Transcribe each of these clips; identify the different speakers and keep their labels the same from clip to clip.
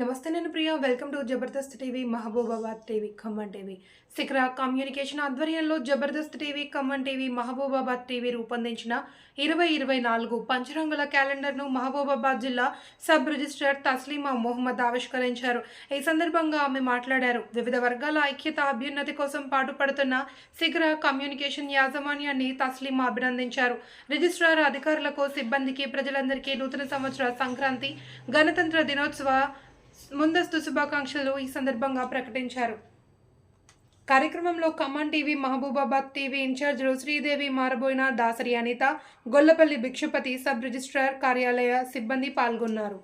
Speaker 1: నమస్తే నేను Priya. Welcome to Jabardasth TV Mahabubabad TV Khammam TV. Shikhara communication ఆధ్వర్యంలో Jabardasth TV Khammam TV Mahabubabad TV రూపొందించిన ఇరవై ఇరవై నాలుగు పంచరంగుల క్యాలెండర్ను మహబూబాబాద్ జిల్లా సబ్ రిజిస్ట్రార్ తస్లీమా మొహమ్మద్ ఆవిష్కరించారు. ఈ సందర్భంగా ఆమె మాట్లాడారు. వివిధ వర్గాల ఐక్యత అభ్యున్నతి కోసం పాటుపడుతున్న శిఖర కమ్యూనికేషన్ యాజమాన్యాన్ని తస్లీమా అభినందించారు. రిజిస్ట్రార్ అధికారులకు సిబ్బందికి ప్రజలందరికీ నూతన సంవత్సర సంక్రాంతి గణతంత్ర దినోత్సవ ముందస్తు శుభాకాంక్షలు ఈ సందర్భంగా ప్రకటించారు. కార్యక్రమంలో ఖమ్మం టీవీ మహబూబాబాద్ టీవీ ఇన్ఛార్జ్లు శ్రీదేవి మారబోయిన దాసరి అనిత గొల్లపల్లి భిక్షుపతి సబ్ రిజిస్ట్రార్ కార్యాలయ సిబ్బంది పాల్గొన్నారు.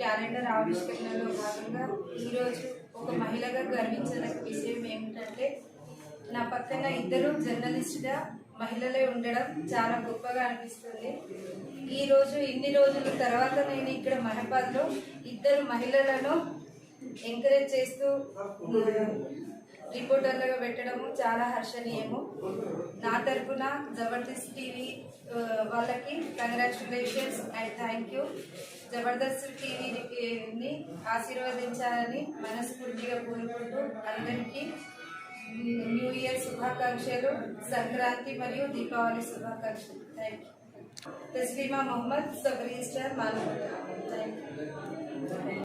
Speaker 2: క్యాలెండర్ ఆవిష్కరణలో భాగంగా ఈరోజు ఒక మహిళగా గర్వించిన విషయం ఏమిటంటే నా పక్కన ఇద్దరు జర్నలిస్ట్గా మహిళలే ఉండడం చాలా గొప్పగా అనిపిస్తుంది. ఈరోజు ఇన్ని రోజుల తర్వాత నేను ఇక్కడ మహబాద్లో ఇద్దరు మహిళలను ఎంకరేజ్ చేస్తూ రిపోర్టర్లుగా పెట్టడము చాలా హర్షణీయము. నా తరపున జబర్దస్త్ టీవీ వాళ్ళకి congratulations and thank you Jabardasth టీవీని ఆశీర్వదించాలని మనస్ఫూర్తిగా కోరుకుంటూ అందరికీ న్యూ ఇయర్ శుభాకాంక్షలు సంక్రాంతి మరియు దీపావళి శుభాకాంక్షలు. Thank you Taslima Mohammad sub registrar మానవ థ్యాంక్ యూ